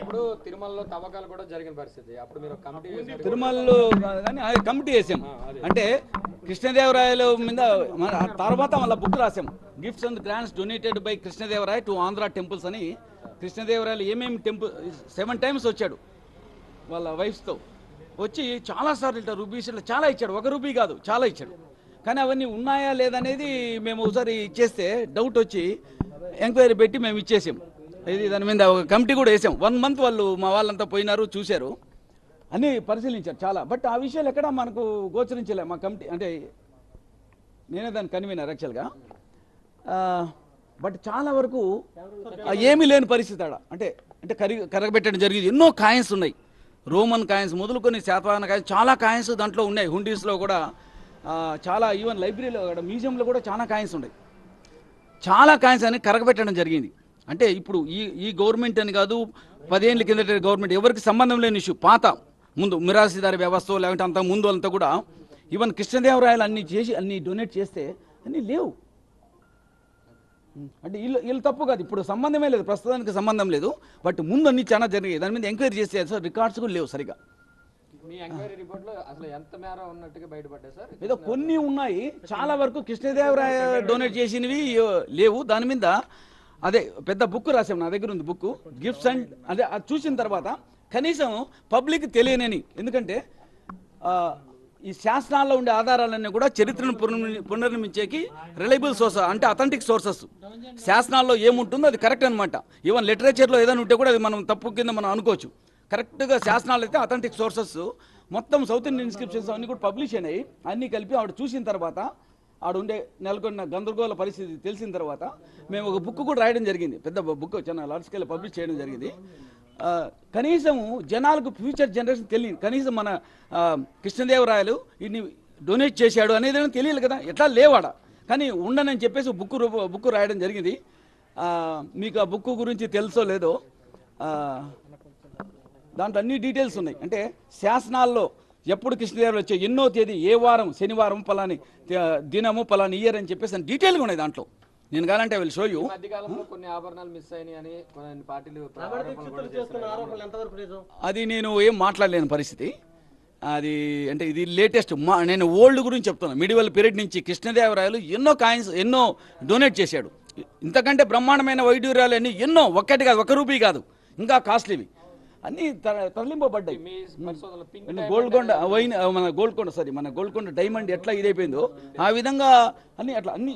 అప్పుడు తిరుమలలో తవ్వకాలు కూడా జరిగిన పరిస్థితి. అప్పుడు మీరు కమిటీ తిరుమలలో కానీ అది కమిటీ వేసాం. అంటే కృష్ణదేవరాయల మీద తర్వాత మళ్ళీ బుక్ రాసాం. Gifts and grants donated by Krishnadevaraya to Andhra temples అని. కృష్ణదేవరాయలు ఏమేమి టెంపుల్ సెవెన్ టైమ్స్ వచ్చాడు వాళ్ళ వైఫ్స్తో వచ్చి చాలాసార్లు ఇట్లా రూపీస్ ఇట్లా చాలా ఇచ్చాడు. ఒక రూపీ కాదు చాలా ఇచ్చాడు. కానీ అవన్నీ ఉన్నాయా లేదనేది మేము ఒకసారి ఇచ్చేస్తే డౌట్ వచ్చి ఎంక్వైరీ పెట్టి మేము ఇచ్చేసాం. ఇది దాని మీద ఒక కమిటీ కూడా వేసాం. వన్ మంత్ వాళ్ళు మా వాళ్ళంతా పోయినారు చూశారు. అన్నీ పరిశీలించారు చాలా. బట్ ఆ విషయాలు ఎక్కడ మనకు గోచరించలే మా కమిటీ. అంటే నేనే దాన్ని కన్వీనర్ యాక్చువల్గా. బట్ చాలా వరకు ఏమీ లేని పరిస్థితి ఆడ. అంటే అంటే కరి కరగబెట్టడం జరిగింది. ఎన్నో కాయిన్స్ ఉన్నాయి. రోమన్ కాయిన్స్ మొదలుకొని శాతవాహన కాయిన్స్ చాలా కాయిన్స్ దాంట్లో ఉన్నాయి. హుండీస్లో కూడా చాలా ఈవెన్ లైబ్రరీలో కూడా మ్యూజియంలో కూడా చాలా కాయిన్స్ ఉన్నాయి. చాలా కాయిన్స్ అని కరగబెట్టడం జరిగింది. అంటే ఇప్పుడు ఈ ఈ గవర్నమెంట్ అని కాదు పదేళ్ళ కిందట గవర్నమెంట్ ఎవరికి సంబంధం లేని ఇష్యూ పాత ముందు మిరాసిదారి వ్యవస్థ లేకుంటే అంత ముందు అంతా కూడా ఈవెన్ కృష్ణదేవరాయలు అన్ని చేసి అన్ని డొనేట్ చేస్తే అన్నీ లేవు. అంటే వీళ్ళు వీళ్ళు తప్పు కాదు. ఇప్పుడు సంబంధమే లేదు ప్రస్తుతానికి సంబంధం లేదు. బట్ ముందు అన్ని చాలా జరిగాయి. దాని మీద ఎంక్వైరీ చేస్తే సార్ రికార్డ్స్ కూడా లేవు సరిగా. ఏదో కొన్ని ఉన్నాయి. చాలా వరకు కృష్ణదేవరాయ డొనేట్ చేసినవి లేవు. దాని మీద అదే పెద్ద బుక్ రాసాం నా దగ్గర ఉంది బుక్. గిఫ్ట్స్ అండ్ అదే అది చూసిన తర్వాత కనీసం పబ్లిక్ తెలియనని ఎందుకంటే ఈ శాస్త్రాల్లో ఉండే ఆధారాలన్నీ కూడా చరిత్రను పునర్ని- పునర్నిర్మించేకి రిలయబుల్ సోర్స్ అంటే అథెంటిక్ సోర్సెస్ శాసనాల్లో ఏముంటుందో అది కరెక్ట్ అనమాట ఈవెన్ లిటరేచర్లో ఏదైనా ఉంటే కూడా అది మనం తప్పు కింద మనం అనుకోవచ్చు. కరెక్ట్గా శాసనాలు అయితే అథెంటిక్ సోర్సెస్ మొత్తం సౌత్ ఇండియన్ ఇన్స్క్రిప్షన్స్ అన్ని కూడా పబ్లిష్ అయినాయి. అన్నీ కలిపి ఆవిడ చూసిన తర్వాత ఆడ ఉండే నెలకొన్న గందరగోళ పరిస్థితి తెలిసిన తర్వాత మేము ఒక బుక్ కూడా రాయడం జరిగింది. పెద్ద బుక్ చాలా లార్జ్ స్కేల్ పబ్లిష్ చేయడం జరిగింది. కనీసం జనాలకు ఫ్యూచర్ జనరేషన్ తెలియదు కనీసం మన కృష్ణదేవరాయలు ఇన్ని డొనేట్ చేశాడు అనేది తెలియదు కదా. ఎట్లా లేవాడ? కానీ ఉండనని చెప్పేసి బుక్ రూప బుక్ రాయడం జరిగింది. మీకు ఆ బుక్ గురించి తెలుసో లేదో దాంట్లో అన్ని డీటెయిల్స్ ఉన్నాయి. అంటే శాసనాల్లో ఎప్పుడు కృష్ణదేవరాయలు వచ్చాయి ఎన్నో తేదీ ఏ వారం శనివారం పలాని దినము పలాని ఇయర్ అని చెప్పేసి అని డీటెయిల్గా ఉన్నాయి దాంట్లో. నేను కావాలంటే విల్ షో యూ కొన్ని ఆభరణాలు మిస్ అయినాయి అని కొన్ని పార్టీలు అది నేను ఏం మాట్లాడలేని పరిస్థితి. అది అంటే ఇది లేటెస్ట్ మా నేను ఓల్డ్ గురించి చెప్తున్నాను మిడివల్ పీరియడ్ నుంచి కృష్ణదేవరాయలు ఎన్నో కాయిన్స్ ఎన్నో డొనేట్ చేశాడు. ఇంతకంటే బ్రహ్మాండమైన వైడ్యూరాలు అన్ని ఎన్నో ఒక్కటి కాదు ఒక రూపీ కాదు. ఇంకా కాస్ట్లీవి అన్నీ తరలింపబడ్డాయి. గోల్కొండ వైన్ మన గోల్కొండ సారీ మన గోల్కొండ డైమండ్ ఎట్లా ఇదైపోయిందో ఆ విధంగా అన్ని అట్లా అన్ని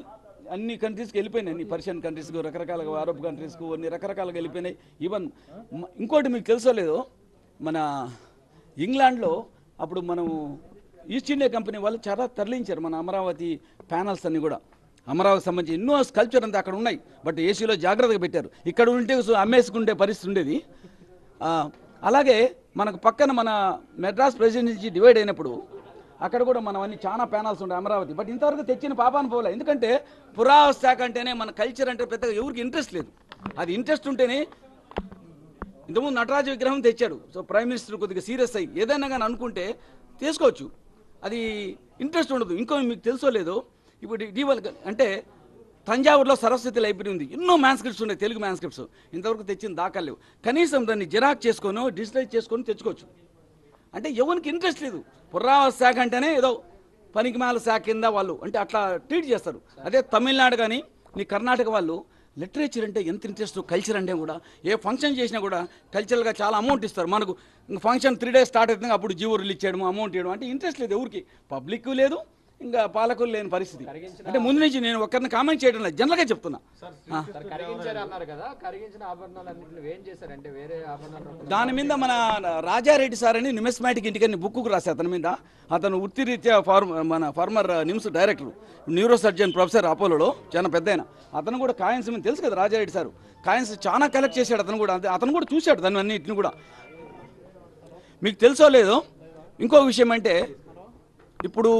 అన్ని కంట్రీస్కి వెళ్ళిపోయినాయి అన్ని పర్షియన్ కంట్రీస్కు రకరకాలుగా అరబ్ కంట్రీస్కు అన్ని రకరకాలుగా వెళ్ళిపోయినాయి. ఈవెన్ ఇంకోటి మీకు తెలుసో లేదో మన ఇంగ్లాండ్లో అప్పుడు మనం ఈస్ట్ ఇండియా కంపెనీ వాళ్ళు చాలా తరలించారు మన అమరావతి ప్యానల్స్ అన్ని కూడా. అమరావతి సంబంధించి ఎన్నో స్కల్ప్చర్ అంతా అక్కడ ఉన్నాయి బట్ ఏసీలో జాగ్రత్తగా పెట్టారు. ఇక్కడ ఉంటే అమ్మేసుకుంటే పరిస్థితి ఉండేది. అలాగే మనకు పక్కన మన మెడ్రాస్ ప్రెసిడెన్సీ డివైడ్ అయినప్పుడు అక్కడ కూడా మనం అన్ని చాలా ప్యానల్స్ ఉంటాయి అమరావతి. బట్ ఇంతవరకు తెచ్చిన పాపాన్ని పోలే. ఎందుకంటే పురావస్తు అంటేనే మన కల్చర్ అంటే పెద్దగా ఎవరికి ఇంట్రెస్ట్ లేదు. అది ఇంట్రెస్ట్ ఉంటేనే ఇంతకుముందు నటరాజు విగ్రహం తెచ్చాడు. సో ప్రైమ్ మినిస్టర్ కొద్దిగా సీరియస్ అయ్యి. ఏదైనా కానీ అనుకుంటే తీసుకోవచ్చు. అది ఇంట్రెస్ట్ ఉండదు. ఇంకో మీకు తెలుసో లేదో ఇప్పుడు ఇటీవల అంటే తంజావూరులో సరస్వతి లైబ్రరీ ఉంది ఎన్నో మ్యాన్స్క్రిప్ట్స్ ఉన్నాయి తెలుగు మ్యాన్స్క్రిప్ట్స్ ఇంతవరకు తెచ్చిన దాఖలు లేవు. కనీసం దాన్ని జిరాక్ చేసుకొని డిజిటలైజ్ చేసుకొని తెచ్చుకోవచ్చు. అంటే ఎవరికి ఇంట్రెస్ట్ లేదు. పురావస్తు శాఖ అంటేనే ఏదో పనికిమాల శాఖ కింద వాళ్ళు అంటే అట్లా ట్రీట్ చేస్తారు. అదే తమిళనాడు కానీ నీ కర్ణాటక వాళ్ళు లిటరేచర్ అంటే ఎంత ఇంట్రెస్ట్ కల్చర్ అంటే కూడా ఏ ఫంక్షన్ చేసినా కూడా కల్చరల్గా చాలా అమౌంట్ ఇస్తారు. మనకు ఫంక్షన్ త్రీ డేస్ స్టార్ట్ అవుతుంది అప్పుడు జీవో రిలీజ్ చేయడం అమౌంట్ ఇవ్వడం అంటే ఇంట్రెస్ట్ లేదు ఎవరికి. పబ్లిక్ లేదు. ఇంకా పాలకులు లేని పరిస్థితి. అంటే ముందు నుంచి నేను ఒక్కరిని కామెంట్ చేయడం లేదు. జనరల్గా చెప్తున్నా. దాని మీద మన రాజారెడ్డి సార్ అని నిమిస్మాటిక్ ఇంటికని బుక్ రాసి అతని మీద. అతను వృత్తిరీత్యా ఫార్మ మన former NIMS director neuro surgeon professor అపోలోలో చాలా పెద్ద అతను కూడా కాయిన్స్ మీద తెలుసు కదా రాజారెడ్డి సార్. కాయిన్స్ చాలా కలెక్ట్ చేశాడు అతను కూడా. అంతే అతను కూడా చూశాడు దాన్ని అన్నిటిని కూడా. మీకు తెలుసో లేదో? ఇంకో విషయం అంటే ఇప్పుడు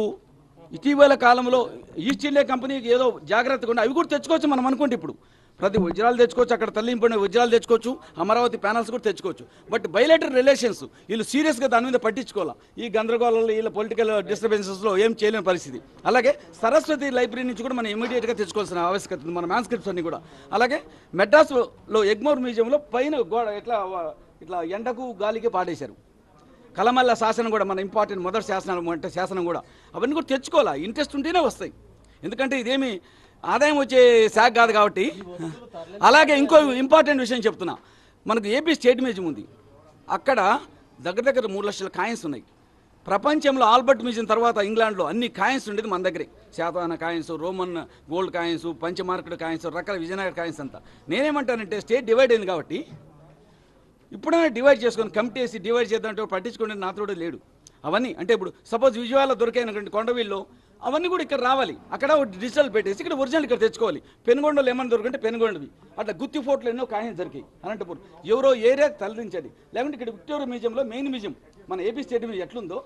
ఇటీవల కాలంలో ఈస్ట్ ఇండియా కంపెనీకి ఏదో జాగ్రత్తగా ఉండి అవి కూడా తెచ్చుకోవచ్చు మనం అనుకుంటే ఇప్పుడు. ప్రతి వజ్రాలు తెచ్చుకోవచ్చు అక్కడ తల్లింపడిన వజ్రాలు తెచ్చుకోవచ్చు అమరావతి ప్యానల్స్ కూడా తెచ్చుకోవచ్చు. బట్ బయలేటర్ రిలేషన్స్ వీళ్ళు సీరియస్గా దాని మీద పట్టించుకోవాలి? ఈ గందరగోళంలో వీళ్ళ పొలిటికల్ డిస్టర్బెన్సెస్లో ఏం చేయలేని పరిస్థితి. అలాగే సరస్వతి లైబ్రరీ నుంచి కూడా మనం ఇమీడియట్గా తెచ్చుకోవాల్సిన ఆవశ్యకత ఉంది మన మ్యాన్స్క్రిప్ట్స్ అన్ని కూడా. అలాగే మెడ్రాస్లో ఎగ్మోర్ మ్యూజియంలో పైన గోడ ఇట్లా ఇట్లా ఎండకు గాలికి పాడేశారు. కలమల్ల శాసనం కూడా మన ఇంపార్టెంట్ మొదటి శాసనం అంటే శాసనం కూడా. అవన్నీ కూడా తెచ్చుకోవాలా? ఇంట్రెస్ట్ ఉంటేనే వస్తాయి. ఎందుకంటే ఇదేమి ఆదాయం వచ్చే శాఖ కాదు కాబట్టి. అలాగే ఇంకో ఇంపార్టెంట్ విషయం చెప్తున్నా. మనకు ఏపీ స్టేట్ మ్యూజియం ఉంది. అక్కడ దగ్గర దగ్గర మూడు లక్షల కాయిన్స్ ఉన్నాయి. ప్రపంచంలో ఆల్బర్ట్ మ్యూజియం తర్వాత ఇంగ్లాండ్లో అన్ని కాయిన్స్ ఉండేది మన దగ్గరే. Satavahana coins Roman gold coins punch marked coins రకాల విజయనగర కాయిన్స్ అంతా. నేనేమంటానంటే స్టేట్ డివైడ్ అయింది కాబట్టి ఇప్పుడైనా డివైడ్ చేసుకొని కమిటీ వేసి డివైడ్ చేద్దామంటే పట్టించుకునే నాతోడు లేడు. అవన్నీ అంటే ఇప్పుడు సపోజ్ విజయవాడలో దొరికైనటువంటి కొండవీళ్ళు అవన్నీ కూడా ఇక్కడ రావాలి. అక్కడ డిజిటల్ పెట్టేసి ఇక్కడ ఒరిజినల్ ఇక్కడ తెచ్చుకోవాలి. పెనుగొండలు ఏమైనా దొరికితే పెనుగొండవి. అట్లా గుత్తి ఫోటోలు ఎన్నో కాయిన్స్ జరిగాయి. అనంతపురం. ఎవరో ఏరియాకి తరలించాలి లేకుంటే ఇక్కడ విక్టోరియా మ్యూజియంలో మెయిన్ మ్యూజియం. మన ఏపీ స్టేట్ మ్యూజియం ఎట్లుందో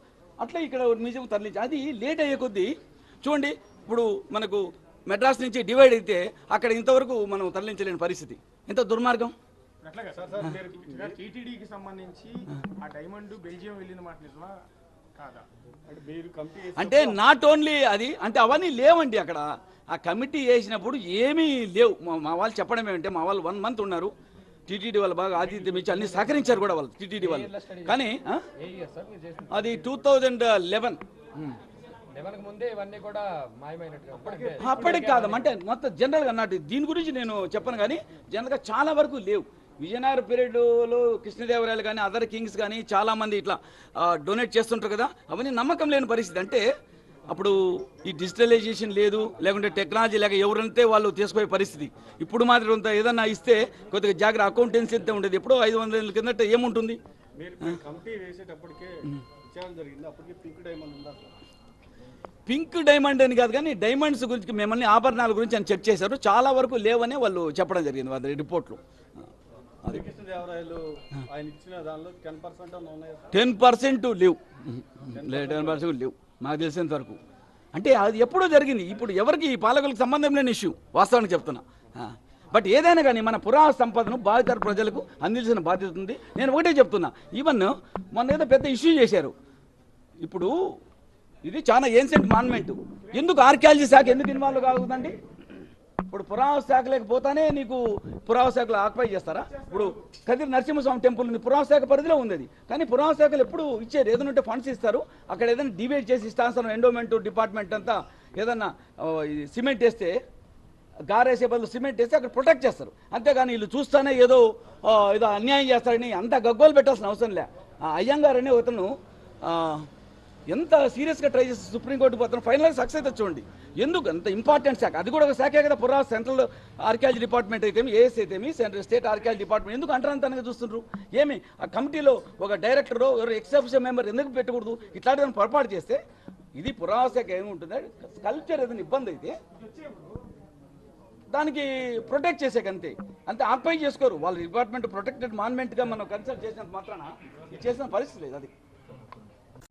అట్లా ఇక్కడ మ్యూజియం తరలించాలి అది లేట్ అయ్యే కొద్దీ చూడండి ఇప్పుడు మనకు మెడ్రాస్ నుంచి డివైడ్ అయితే అక్కడ ఇంతవరకు మనం తరలించలేని పరిస్థితి. ఎంత దుర్మార్గం? అట్లాగా సార్ సార్ మీరు టీటీడీకి సంబంధించి ఆ డైమండ్ బెల్జియం వెళ్ళిన మాట నిజమా కాదా? అంటే నాట్ ఓన్లీ అది అంటే అవన్నీ లేవండి అక్కడ. ఆ కమిటీ వేసినప్పుడు ఏమీ లేవు. మా- వాళ్ళు చెప్పడం ఏమంటే మా వాళ్ళు వన్ మంత్ ఉన్నారు. టీటీడీ వాళ్ళు బాగా ఆతిథ్యం ఇచ్చి అన్ని సహకరించారు కూడా వాళ్ళు టీటీడీ వాళ్ళు. కానీ అది టూ థౌజండ్ లెవెన్. లెవెన్కి ముందే ఇవన్నీ కూడా మాయమైనట్టుగా అంటే అప్పటికి కాదు అంటే మొత్తం జనరల్గా అన్నట్టు దీని గురించి నేను చెప్పను కానీ జనరల్గా చాలా వరకు లేవు. విజయనగర పీరియడ్లో కృష్ణదేవరాయలు కానీ అదర్ కింగ్స్ కానీ చాలామంది ఇట్లా డొనేట్ చేస్తుంటారు కదా అవన్నీ నమ్మకం లేని పరిస్థితి. అంటే అప్పుడు ఈ డిజిటలైజేషన్ లేదు లేకుంటే టెక్నాలజీ లేక ఎవరంతే వాళ్ళు తీసుకుపోయే పరిస్థితి. ఇప్పుడు మాత్రం ఏదన్నా ఇస్తే కొద్దిగా జాగ్రత్త అకౌంటెన్సీ ఎంత ఉండేది? ఎప్పుడో ఐదు వందల కిందట ఏముంటుంది? పింక్ డైమండ్ అని కాదు కానీ డైమండ్స్ గురించి మిమ్మల్ని ఆభరణాల గురించి అని చెక్ చేశారు. చాలా వరకు లేవనే వాళ్ళు చెప్పడం జరిగింది వాళ్ళ రిపోర్ట్లో. టెన్ పర్సెంట్ అన్న టెన్ పర్సెంట్ లేవు. టెన్ పర్సెంట్ లేవు. నాకు తెలిసినంత వరకు. అంటే అది ఎప్పుడో జరిగింది. ఇప్పుడు ఎవరికి ఈ పాలకులకు సంబంధం లేని ఇష్యూ వాస్తవానికి చెప్తున్నా. బట్ ఏదైనా కానీ మన పురాణ సంపదను బాధిత ప్రజలకు అందించిన బాధ్యత ఉంది. నేను ఒకటే చెప్తున్నా. ఈవెన్ మొన్న ఏదో పెద్ద ఇష్యూ చేశారు. ఇప్పుడు ఇది చాలా ఏన్సెంట్ మాన్మెంట్ ఎందుకు ఆర్కియాలజీ శాఖ ఎందుకు ఇన్వాల్వ్ కాగుతుందండి ఇప్పుడు పురావస్తు శాఖ లేకపోతానే నీకు పురావ శాఖలు ఆక్యుపై చేస్తారా? ఇప్పుడు కదిరి నరసింహస్వామి టెంపుల్ ఉంది పురావస్తు శాఖ పరిధిలో ఉంది అది కానీ పురావస్తు శాఖలు ఎప్పుడు ఇచ్చారు ఏదైనా ఉంటే ఫండ్స్ ఇస్తారు. అక్కడ ఏదైనా డివైడ్ చేసి ఇస్తాను ఎండోమెంట్ డిపార్ట్మెంట్ అంతా ఏదన్నా సిమెంట్ వేస్తే గారేసే బదులు సిమెంట్ వేస్తే అక్కడ ప్రొటెక్ట్ చేస్తారు. అంతేగాని వీళ్ళు చూస్తానే ఏదో ఏదో అన్యాయం చేస్తారని అంత గగ్గోలు పెట్టాల్సిన అవసరం లే. ఆ ఒకతను అతను ఎంత సీరియస్గా ట్రై చేసి సుప్రీంకోర్టు పోతాను ఫైనల్గా సక్సెస్ అయితే చూడండి. ఎందుకు? అంత ఇంపార్టెంట్ శాఖ. అది కూడా ఒక శాఖే కదా పురా సెంట్రల్ ఆర్కియాలజీ డిపార్ట్మెంట్ అయితేమి ఏఎస్ అయితేమి సెంట్రల్ స్టేట్ ఆర్కియాలజీ డిపార్ట్మెంట్. ఎందుకు అంటరాంతనంగా చూస్తుండ్రు? ఏమి? ఆ కమిటీలో ఒక డైరెక్టర్ ఎవరు ఎక్సెప్షన్ మెంబర్ ఎందుకు పెట్టకూడదు? ఇట్లాంటి పొరపాటు చేస్తే ఇది పురావశాఖ ఏముంటుంది కల్చర్ ఏదైనా ఇబ్బంది అయితే దానికి ప్రొటెక్ట్ చేసే కంతే అంతే ఆక్యుపై చేసుకోరు. వాళ్ళ డిపార్ట్మెంట్ ప్రొటెక్టెడ్ మాన్మెంట్గా మనం కన్సల్ట్ చేసినంత మాత్రాన ఇది చేసిన పరిస్థితి లేదు అది.